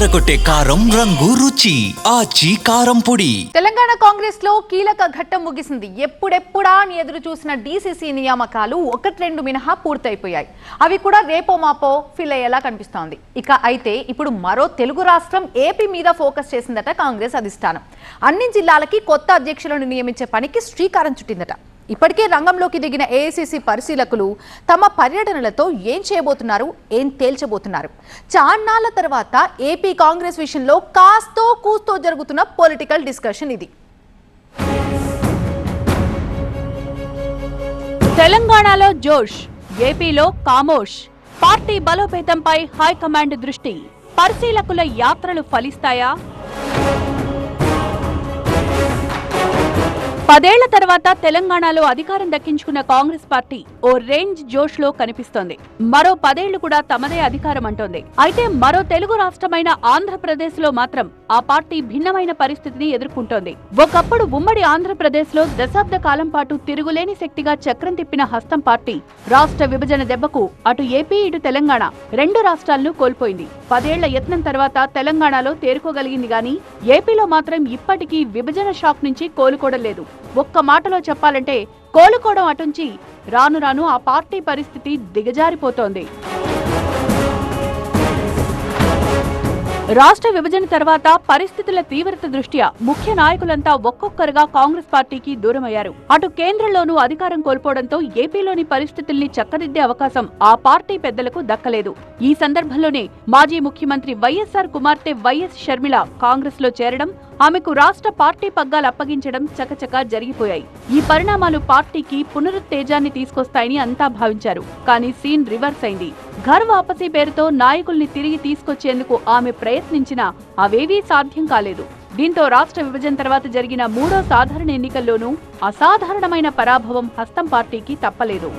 ఎర్రగొట్టే కారం రంగు రుచి ఆచి కారం పొడి. తెలంగాణ కాంగ్రెస్లో కీలక ఘట్టం ముగిసింది. ఎప్పుడెప్పుడా అని ఎదురు చూసిన డీసీసీ నియామకాలు ఒకటి రెండు మినహా పూర్తయిపోయాయి. అవి కూడా రేపో మాపో ఫిల్ అయ్యేలా కనిపిస్తోంది. ఇక అయితే ఇప్పుడు మరో తెలుగు రాష్ట్రం ఏపీ మీద ఫోకస్ చేసిందట కాంగ్రెస్ అధిష్టానం. అన్ని జిల్లాలకి కొత్త అధ్యక్షులను నియమించే పనికి శ్రీకారం చుట్టిందట. ఇప్పటికే రంగంలోకి దిగిన ఏఐసిసి పరిశీలకులు తమ పర్యటనలతో ఏం చేయబోతున్నారు ఏం తేల్చబోతున్నారు? చాన్నాళ్ళ తర్వాత ఏపీ కాంగ్రెస్ విషయంలో కాస్తో కూస్తో జరుగుతున్న పొలిటికల్ డిస్కషన్ ఇది. తెలంగాణలో జోష్ ఏపీలో కామోష్. పార్టీ బలోపేతంపై హైకమాండ్ దృష్టి. పరిశీలకుల యాత్రలు ఫలిస్తాయా? పదేళ్ళ తర్వాత తెలంగాణలో అధికారం దక్కించుకున్న కాంగ్రెస్ పార్టీ ఓ రేంజ్ జోష్లో కనిపిస్తోంది. మరో పదేళ్ళు కూడా తమదే అధికారం అంటోంది. అయితే మరో తెలుగు రాష్ట్రమైన ఆంధ్రప్రదేశ్లో మాత్రం ఆ పార్టీ భిన్నమైన పరిస్థితిని ఎదుర్కొంటోంది. ఒకప్పుడు ఉమ్మడి ఆంధ్రప్రదేశ్లో దశాబ్ద కాలం పాటు తిరుగులేని శక్తిగా చక్రం తిప్పిన హస్తం పార్టీ రాష్ట్ర విభజన దెబ్బకు అటు ఏపీ ఇటు తెలంగాణ రెండు రాష్ట్రాలను కోల్పోయింది. పదేళ్ళ యత్నం తర్వాత తెలంగాణలో తేరుకోగలిగింది గాని ఏపీలో మాత్రం ఇప్పటికీ విభజన షాక్ నుంచి కోలుకోవడం లేదు. ఒక్క మాటలో చెప్పాలంటే కోలుకోవడం అటుంచి రాను రాను ఆ పార్టీ పరిస్థితి దిగజారిపోతోంది. రాష్ట్ర విభజన తర్వాత పరిస్థితుల తీవ్రత దృష్ట్యా ముఖ్య నాయకులంతా ఒక్కొక్కరుగా కాంగ్రెస్ పార్టీకి దూరమయ్యారు. అటు కేంద్రంలోనూ అధికారం కోల్పోవడంతో ఏపీలోని పరిస్థితుల్ని చక్కదిద్దే అవకాశం ఆ పార్టీ పెద్దలకు దక్కలేదు. ఈ సందర్భంలోనే మాజీ ముఖ్యమంత్రి వైఎస్ఆర్ కుమార్తె వైఎస్ షర్మిల కాంగ్రెస్లో చేరడం ఆమెకు రాష్ట్ర పార్టీ పగ్గాలు అప్పగించడం చకచకా జరిగిపోయాయి. ఈ పరిణామాలు పార్టీకి పునరుత్తేజాన్ని తీసుకొస్తాయని అంతా భావించారు. కానీ సీన్ రివర్స్ అయింది. ఘర్ వాపసీ పేరుతో నాయకుల్ని తిరిగి తీసుకొచ్చేందుకు ఆమె ప్రయత్నించినా అవేవీ సాధ్యం కాలేదు. దీంతో రాష్ట్ర విభజన తర్వాత జరిగిన మూడో సాధారణ ఎన్నికల్లోనూ అసాధారణమైన పరాభవం హస్తం పార్టీకి తప్పలేదు.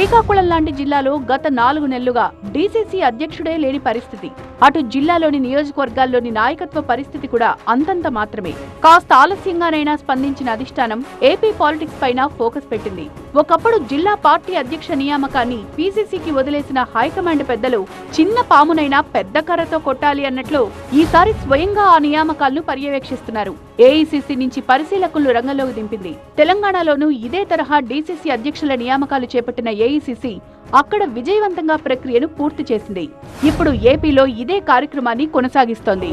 శ్రీకాకుళం లాంటి జిల్లాలో గత నాలుగు నెలలుగా డీసీసీ అధ్యక్షుడే లేని పరిస్థితి. అటు జిల్లాలోని నియోజకవర్గాల్లోని నాయకత్వ పరిస్థితి కూడా అంతంత మాత్రమే. కాస్త ఆలస్యంగానైనా స్పందించిన అధిష్టానం ఏపీ పాలిటిక్స్ పైన ఫోకస్ పెట్టింది. ఒకప్పుడు జిల్లా పార్టీ అధ్యక్ష నియామకాన్ని పీసీసీకి వదిలేసిన హైకమాండ్ పెద్దలు చిన్న పామునైనా పెద్ద కర్రతో కొట్టాలి అన్నట్లు ఈసారి స్వయంగా ఆ నియామకాలను పర్యవేక్షిస్తున్నారు. ఏఐసీసీ నుంచి పరిశీలకులు రంగంలోకి దింపింది. తెలంగాణలోనూ ఇదే తరహా డీసీసీ అధ్యక్షుల నియామకాలు చేపట్టిన ఏఐసీసీ అక్కడ విజయవంతంగా ప్రక్రియను పూర్తి చేసింది. ఇప్పుడు ఏపీలో ఇదే కార్యక్రమాన్ని కొనసాగిస్తోంది.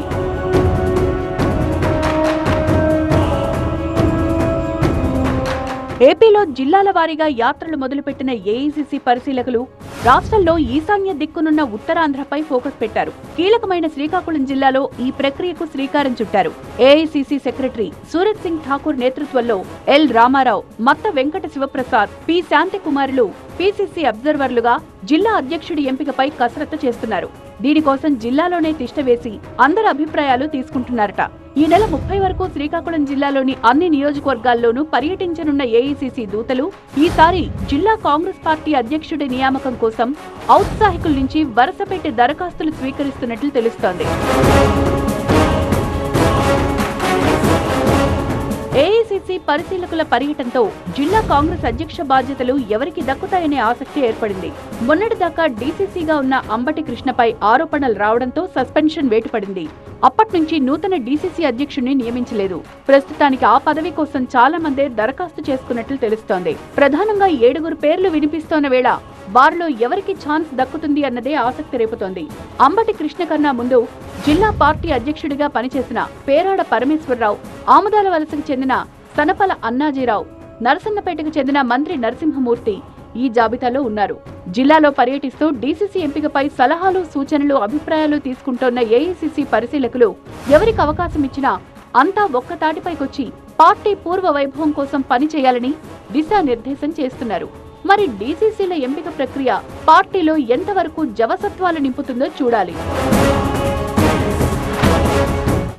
ఏపీలో జిల్లాల వారీగా యాత్రలు మొదలుపెట్టిన ఏఐసీసీ పరిశీలకులు రాష్ట్రంలో ఈశాన్య దిక్కునున్న ఉత్తరాంధ్రపై ఫోకస్ పెట్టారు. కీలకమైన శ్రీకాకుళం జిల్లాలో ఈ ప్రక్రియకు శ్రీకారం చుట్టారు. ఏఐసీసీ సెక్రటరీ సూరజ్ సింగ్ ఠాకూర్ నేతృత్వంలో ఎల్ రామారావు మత్త వెంకట శివప్రసాద్ పి శాంతికుమారులు పీసీసీ అబ్జర్వర్లుగా జిల్లా అధ్యక్షుడి ఎంపికపై కసరత్తు చేస్తున్నారు. దీనికోసం జిల్లాలోనే తిష్టవేసి అందరి అభిప్రాయాలు తీసుకుంటున్నారట. ఈ నెల ముప్పై వరకు శ్రీకాకుళం జిల్లాలోని అన్ని నియోజకవర్గాల్లోనూ పర్యటించనున్న ఏఐసిసి దూతలు ఈసారి జిల్లా కాంగ్రెస్ పార్టీ అధ్యక్షుడి నియామకం కోసం ఔత్సాహికుల నుంచి వరుసపెట్టి దరఖాస్తులు స్వీకరిస్తున్నట్లు తెలుస్తోంది. పరిశీలకుల పర్యటనతో జిల్లా కాంగ్రెస్ అధ్యక్ష బాధ్యతలు ఎవరికి దక్కుతాయనే ఆసక్తి ఏర్పడింది. మొన్నటిదాకా డీసీసీగా ఉన్న అంబటి కృష్ణపై ఆరోపణలు రావడంతో సస్పెన్షన్ వేటుపడింది. అప్పటి నుంచి నూతన డీసీసీ అధ్యక్షుడిని నియమించలేదు. ప్రస్తుతానికి ఆ పదవి కోసం చాలా మందే దరఖాస్తు చేసుకున్నట్లు తెలుస్తోంది. ప్రధానంగా ఏడుగురు పేర్లు వినిపిస్తోన్న వేళ వారిలో ఎవరికి ఛాన్స్ దక్కుతుంది అన్నదే ఆసక్తి రేపుతోంది. అంబటి కృష్ణ కన్నా ముందు జిల్లా పార్టీ అధ్యక్షుడిగా పనిచేసిన పేరాడ పరమేశ్వరరావు ఆముదాల వలసకు చెందిన తనపల అన్నాజీరావు నరసన్నపేటకు చెందిన మంత్రి నరసింహమూర్తి ఈ జాబితాలో ఉన్నారు. జిల్లాలో పర్యటిస్తూ డీసీసీ ఎంపికపై సలహాలు సూచనలు అభిప్రాయాలు తీసుకుంటోన్న ఏఐసీసీ పరిశీలకులు ఎవరికి అవకాశం ఇచ్చినా అంతా ఒక్కతాటిపైకొచ్చి పార్టీ పూర్వ వైభవం కోసం పనిచేయాలని దిశానిర్దేశం చేస్తున్నారు. మరి డీసీసీల ఎంపిక ప్రక్రియ పార్టీలో ఎంతవరకు జవసత్వాలు నింపుతుందో చూడాలి.